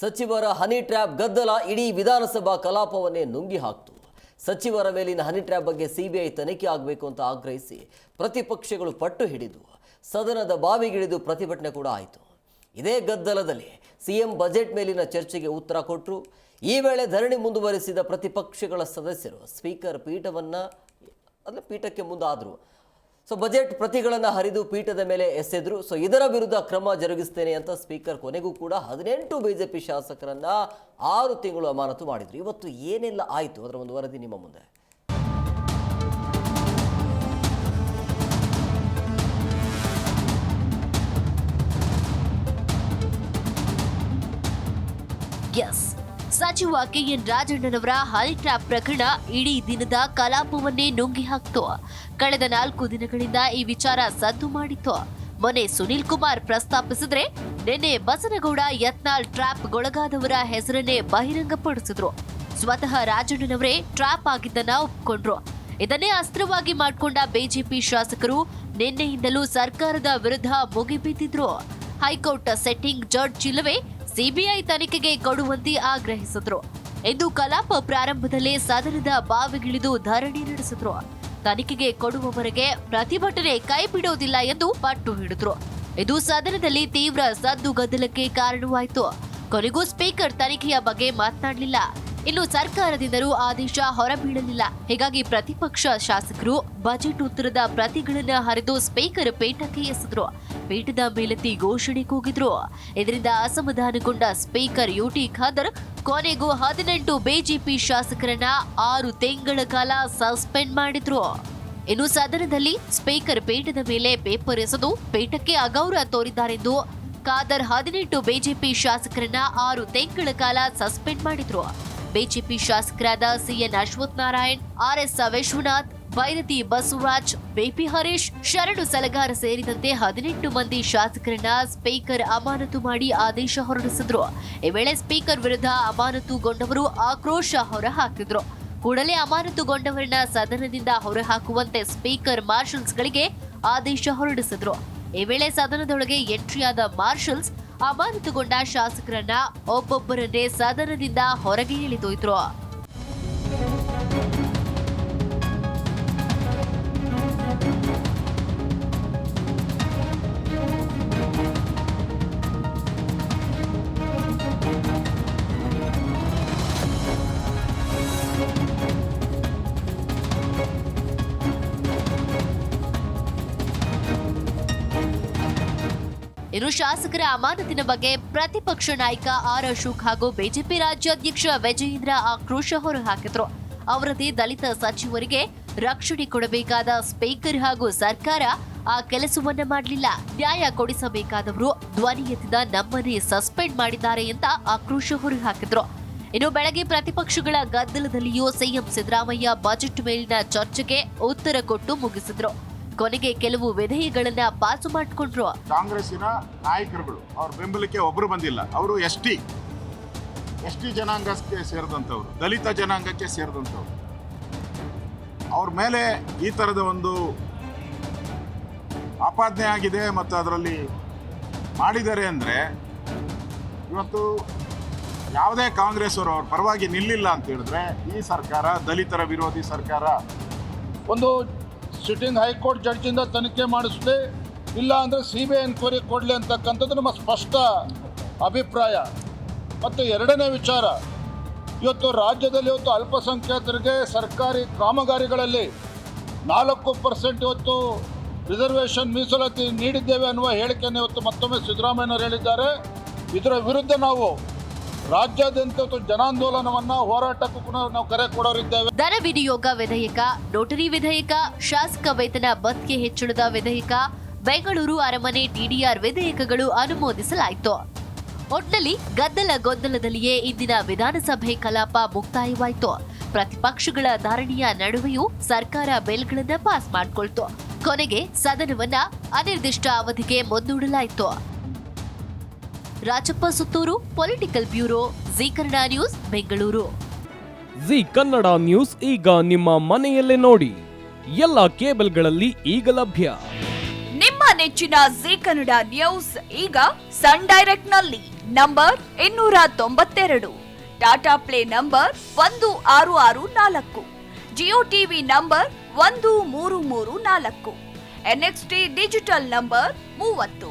ಸಚಿವರ honey trap ಗದ್ದಲ ಇಡೀ ವಿಧಾನಸಭಾ ಕಲಾಪವನ್ನೇ ನುಂಗಿ ಹಾಕ್ತು. ಸಚಿವರ ಮೇಲಿನ ಹನಿ ಟ್ರ್ಯಾಪ್ ಬಗ್ಗೆ ಸಿಬಿಐ ತನಿಖೆ ಆಗಬೇಕು ಅಂತ ಆಗ್ರಹಿಸಿ ಪ್ರತಿಪಕ್ಷಗಳು ಪಟ್ಟು ಹಿಡಿದು ಸದನದ ಬಾವಿಗಿಳಿದು ಪ್ರತಿಭಟನೆ ಕೂಡ ಆಯಿತು. ಇದೇ ಗದ್ದಲದಲ್ಲಿ ಸಿಎಂ ಬಜೆಟ್ ಮೇಲಿನ ಚರ್ಚೆಗೆ ಉತ್ತರ ಕೊಟ್ಟರು ಈ ವೇಳೆ ಧರಣಿ ಮುಂದುವರಿಸಿದ ಪ್ರತಿಪಕ್ಷಗಳ ಸದಸ್ಯರು ಸ್ಪೀಕರ್ ಪೀಠವನ್ನು ಅಂದರೆ ಪೀಠಕ್ಕೆ ಮುಂದಾದರು. ಸೊ ಬಜೆಟ್ ಪ್ರತಿಗಳನ್ನು ಹರಿದು ಪೀಠದ ಮೇಲೆ ಎಸೆದ್ರು ಸೊ ಇದರ ವಿರುದ್ಧ ಕ್ರಮ ಜರುಗಿಸ್ತೇನೆ ಅಂತ ಸ್ಪೀಕರ್ ಕೊನೆಗೂ ಕೂಡ ಹದಿನೆಂಟು ಬಿಜೆಪಿ ಶಾಸಕರನ್ನ ಆರು ತಿಂಗಳು ಅಮಾನತು ಮಾಡಿದ್ರು ಇವತ್ತು ಏನೆಲ್ಲ ಆಯಿತು ಅದರ ಒಂದು ವರದಿ ನಿಮ್ಮ ಮುಂದೆ ಎಸ್ ಸಚಿವ ಕೆಎನ್ ರಾಜಣ್ಣನವರ ಹನಿ ಟ್ರ್ಯಾಪ್ ಪ್ರಕರಣ ಇಡೀ ದಿನದ ಕಲಾಪವನ್ನೇ ನುಂಗಿ ಹಾಕ್ತು. ಕಳೆದ ನಾಲ್ಕು ದಿನಗಳಿಂದ ಈ ವಿಚಾರ ಸದ್ದು ಮಾಡಿತ್ತು. ಮೊನ್ನೆ ಸುನೀಲ್ ಕುಮಾರ್ ಪ್ರಸ್ತಾಪಿಸಿದ್ರೆ ನಿನ್ನೆ ಬಸನಗೌಡ ಯತ್ನಾಳ್ ಟ್ರ್ಯಾಪ್ಗೊಳಗಾದವರ ಹೆಸರನ್ನೇ ಬಹಿರಂಗಪಡಿಸಿದ್ರು. ಸ್ವತಃ ರಾಜಣ್ಣನವರೇ ಟ್ರ್ಯಾಪ್ ಆಗಿದ್ದನ್ನ ಒಪ್ಕೊಂಡ್ರು. ಇದನ್ನೇ ಅಸ್ತ್ರವಾಗಿ ಮಾಡಿಕೊಂಡ ಬಿಜೆಪಿ ಶಾಸಕರು ನಿನ್ನೆಯಿಂದಲೂ ಸರ್ಕಾರದ ವಿರುದ್ಧ ಮುಗಿಬಿದ್ದಿದ್ರು. ಹೈಕೋರ್ಟ್ ಸೆಟ್ಟಿಂಗ್ ಜಡ್ಜ್ ಇಲ್ಲವೇ ಸಿಬಿಐ ತನಿಖೆಗೆ ಕೊಡುವಂತೆ ಆಗ್ರಹಿಸಿದ್ರು. ಇಂದು ಕಲಾಪ ಪ್ರಾರಂಭದಲ್ಲೇ ಸದನದ ಬಾವಿಗಿಳಿದು ಧರಣಿ ನಡೆಸಿದ್ರು. ತನಿಖೆಗೆ ಕೊಡುವವರೆಗೆ ಪ್ರತಿಭಟನೆ ಕೈ ಬಿಡೋದಿಲ್ಲ ಎಂದು ಪಟ್ಟು ಹಿಡಿದ್ರು. ಇದು ಸದನದಲ್ಲಿ ತೀವ್ರ ಸದ್ದು ಗದ್ದಲಕ್ಕೆ ಕಾರಣವಾಯಿತು. ಕೊನೆಗೂ ಸ್ಪೀಕರ್ ತನಿಖೆಯ ಬಗ್ಗೆ ಮಾತನಾಡಲಿಲ್ಲ. ಇನ್ನು ಸರ್ಕಾರದಿಂದಲೂ ಆದೇಶ ಹೊರಬೀಳಲಿಲ್ಲ. ಹೀಗಾಗಿ ಪ್ರತಿಪಕ್ಷ ಶಾಸಕರು ಬಜೆಟ್ ಉತ್ತರದ ಪ್ರತಿಗಳನ್ನ ಹರಿದು ಸ್ಪೀಕರ್ ಪೀಠಕ್ಕೆ ಎಸೆದ್ರು. ಪೀಠದ ಮೇಲೆತ್ತಿ ಘೋಷಣೆ ಕೂಗಿದ್ರು. ಇದರಿಂದ ಅಸಮಾಧಾನಗೊಂಡ ಸ್ಪೀಕರ್ ಯುಟಿ ಖಾದರ್, ಕೊನೆಗೂ ಹದಿನೆಂಟು ಬಿಜೆಪಿ ಶಾಸಕರನ್ನ ಆರು ತಿಂಗಳ ಕಾಲ ಸಸ್ಪೆಂಡ್ ಮಾಡಿದ್ರು. ಇನ್ನು ಸದನದಲ್ಲಿ ಸ್ಪೀಕರ್ ಪೀಠದ ಮೇಲೆ ಪೇಪರ್ ಎಸೆದು ಪೀಠಕ್ಕೆ ಅಗೌರವ ತೋರಿದ್ದಾರೆಂದು ಖಾದರ್ ಹದಿನೆಂಟು ಬಿಜೆಪಿ ಶಾಸಕರನ್ನ ಆರು ತಿಂಗಳ ಕಾಲ ಸಸ್ಪೆಂಡ್ ಮಾಡಿದ್ರು. ಬಿಜೆಪಿ ಶಾಸಕರಾದ CN Ashwath Narayan RS Vishwanath Byrathi Basavaraj, BP Harish, Sharanu Salagar ಸೇರಿದಂತೆ ಹದಿನೆಂಟು ಮಂದಿ ಶಾಸಕರನ್ನ ಸ್ಪೀಕರ್ ಅಮಾನತು ಮಾಡಿ ಆದೇಶ ಹೊರಡಿಸಿದ್ರು. ಈ ವೇಳೆ ಸ್ಪೀಕರ್ ವಿರುದ್ಧ ಅಮಾನತುಗೊಂಡವರು ಆಕ್ರೋಶ ಹೊರಹಾಕಿದ್ರು. ಕೂಡಲೇ ಅಮಾನತುಗೊಂಡವರನ್ನ ಸದನದಿಂದ ಹೊರಹಾಕುವಂತೆ ಸ್ಪೀಕರ್ ಮಾರ್ಷಲ್ಸ್ಗಳಿಗೆ ಆದೇಶ ಹೊರಡಿಸಿದ್ರು. ಈ ವೇಳೆ ಸದನದೊಳಗೆ ಎಂಟ್ರಿಯಾದ ಮಾರ್ಷಲ್ಸ್ ಅಮಾನತುಗೊಂಡ ಶಾಸಕರನ್ನ ಒಬ್ಬೊಬ್ಬರನ್ನೇ ಸದನದಿಂದ ಹೊರಗೆ ಇಳಿದೊಯ್ದ್ರು ಇನ್ನು ಶಾಸಕರ ಅಮಾನತಿನ ಬಗ್ಗೆ ಪ್ರತಿಪಕ್ಷ ನಾಯಕ ಆರ್ ಅಶೋಕ್ ಹಾಗೂ ಬಿಜೆಪಿ ರಾಜ್ಯಾಧ್ಯಕ್ಷ ವಿಜಯೇಂದ್ರ ಆಕ್ರೋಶ ಹೊರಹಾಕಿದ್ರು. ಅವರದೇ ದಲಿತ ಸಚಿವರಿಗೆ ರಕ್ಷಣೆ ಕೊಡಬೇಕಾದ ಸ್ಪೀಕರ್ ಹಾಗೂ ಸರ್ಕಾರ ಆ ಕೆಲಸವನ್ನ ಮಾಡಲಿಲ್ಲ. ನ್ಯಾಯ ಕೊಡಿಸಬೇಕಾದವರು ಧ್ವನಿ ಎತ್ತಿದ ನಮ್ಮನ್ನೇ ಸಸ್ಪೆಂಡ್ ಮಾಡಿದ್ದಾರೆ ಅಂತ ಆಕ್ರೋಶ ಹೊರಹಾಕಿದ್ರು. ಇನ್ನು ಬೆಳಗ್ಗೆ ಪ್ರತಿಪಕ್ಷಗಳ ಗದ್ದಲದಲ್ಲಿಯೂ ಸಿಎಂ ಸಿದ್ದರಾಮಯ್ಯ ಬಜೆಟ್ ಮೇಲಿನ ಚರ್ಚೆಗೆ ಉತ್ತರ ಕೊಟ್ಟು ಮುಗಿಸಿದ್ರು. ಕೊನೆಗೆ ಕೆಲವು ವಿಧೇಯಗಳನ್ನ ಪಾಸು ಮಾಡಿಕೊಂಡ್ರು. ಕಾಂಗ್ರೆಸ್ಸಿನ ನಾಯಕರುಗಳು, ಅವ್ರ ಬೆಂಬಲಕ್ಕೆ ಒಬ್ಬರು ಬಂದಿಲ್ಲ. ಅವರು ಎಸ್ ಟಿ ಎಸ್ ಟಿ ಜನಾಂಗಕ್ಕೆ ಸೇರಿದಂಥವ್ರು, ದಲಿತ ಜನಾಂಗಕ್ಕೆ ಸೇರಿದಂಥವ್ರು. ಅವ್ರ ಮೇಲೆ ಈ ಥರದ ಒಂದು ಆಪಾದನೆ ಆಗಿದೆ ಮತ್ತು ಅದರಲ್ಲಿ ಮಾಡಿದ್ದಾರೆ ಅಂದರೆ ಇವತ್ತು ಯಾವುದೇ ಕಾಂಗ್ರೆಸ್ ಅವರು ಅವ್ರ ಪರವಾಗಿ ನಿಲ್ಲಿಲ್ಲ ಅಂತ ಹೇಳಿದ್ರೆ ಈ ಸರ್ಕಾರ, ದಲಿತರ ವಿರೋಧಿ ಸರ್ಕಾರ ಒಂದು ಸಿಟ್ಟಿಂಗ್ ಹೈಕೋರ್ಟ್ ಜಡ್ಜಿಂದ ತನಿಖೆ ಮಾಡಿಸಲಿ, ಇಲ್ಲ ಅಂದರೆ ಸಿ ಬಿ ಐ ಎನ್ಕ್ವೈರಿ ಕೊಡಲಿ ಅಂತಕ್ಕಂಥದ್ದು ನಮ್ಮ ಸ್ಪಷ್ಟ ಅಭಿಪ್ರಾಯ. ಮತ್ತು ಎರಡನೇ ವಿಚಾರ, ಇವತ್ತು ರಾಜ್ಯದಲ್ಲಿ ಇವತ್ತು ಅಲ್ಪಸಂಖ್ಯಾತರಿಗೆ ಸರ್ಕಾರಿ ಕಾಮಗಾರಿಗಳಲ್ಲಿ ನಾಲ್ಕು ಪರ್ಸೆಂಟ್ ಇವತ್ತು ರಿಸರ್ವೇಷನ್ ಮೀಸಲಾತಿ ನೀಡಿದ್ದೇವೆ ಅನ್ನುವ ಹೇಳಿಕೆಯನ್ನು ಇವತ್ತು ಮತ್ತೊಮ್ಮೆ ಸಿದ್ದರಾಮಯ್ಯನವರು ಹೇಳಿದ್ದಾರೆ. ಇದರ ವಿರುದ್ಧ ನಾವು ರಾಜ್ಯಾದ್ಯಂತ ಜನಾಂದೋಲನವನ್ನ ಹೋರಾಟಕ್ಕೂ ಕೂಡ ನಾವು ಕರೆ ಕೊಡೋರಿದ್ದೇವೆ. ದರ ವಿನಿಯೋಗ ವಿಧೇಯಕ ನೋಟರಿ ವಿಧೇಯಕ, ಶಾಸಕ ವೇತನ ಬತ್ಗೆ ಹೆಚ್ಚಳದ ವಿಧೇಯಕ, ಬೆಂಗಳೂರು ಅರಮನೆ ಟಿಡಿಆರ್ ವಿಧೇಯಕಗಳು ಅನುಮೋದಿಸಲಾಯಿತು. ಒಟ್ನಲ್ಲಿ ಗದ್ದಲ ಗೊಂದಲದಲ್ಲಿಯೇ ಇಂದಿನ ವಿಧಾನಸಭೆ ಕಲಾಪ ಮುಕ್ತಾಯವಾಯಿತು. ಪ್ರತಿಪಕ್ಷಗಳ ಧಾರಣಿಯ ನಡುವೆಯೂ ಸರ್ಕಾರ ಬಿಲ್ಗಳನ್ನ ಪಾಸ್ ಮಾಡಿಕೊಳ್ತು. ಕೊನೆಗೆ ಸದನವನ್ನ ಅನಿರ್ದಿಷ್ಟ ಅವಧಿಗೆ ಮುಂದೂಡಲಾಯಿತು. Rajappa Suttur political bureau Z Kannada news Bengaluru. Z Kannada news ಈಗ ನಿಮ್ಮ ಮನೆಯಲ್ಲೇ ನೋಡಿ. ಎಲ್ಲ ಕೇಬಲ್ಗಳಲ್ಲಿ ಈಗ ಲಭ್ಯ. ನಿಮ್ಮ ನೆಚ್ಚಿನ ಜಿ ಕನ್ನಡ ನ್ಯೂಸ್ ಈಗ ಸನ್ ಡೈರೆಕ್ಟ್ನಲ್ಲಿ ನಂಬರ್ ಇನ್ನೂರ ತೊಂಬತ್ತೆರಡು. ಟಾಟಾ ಪ್ಲೇ ನಂಬರ್ ಒಂದು ಆರು ಆರು ನಾಲ್ಕು. ಜಿಯೋ ಟಿವಿ ನಂಬರ್ ಒಂದು ಮೂರು ಮೂರು ನಾಲ್ಕು. ಎನ್ಎಕ್ಸ್ಟಿ ಡಿಜಿಟಲ್ ನಂಬರ್ ಮೂವತ್ತು.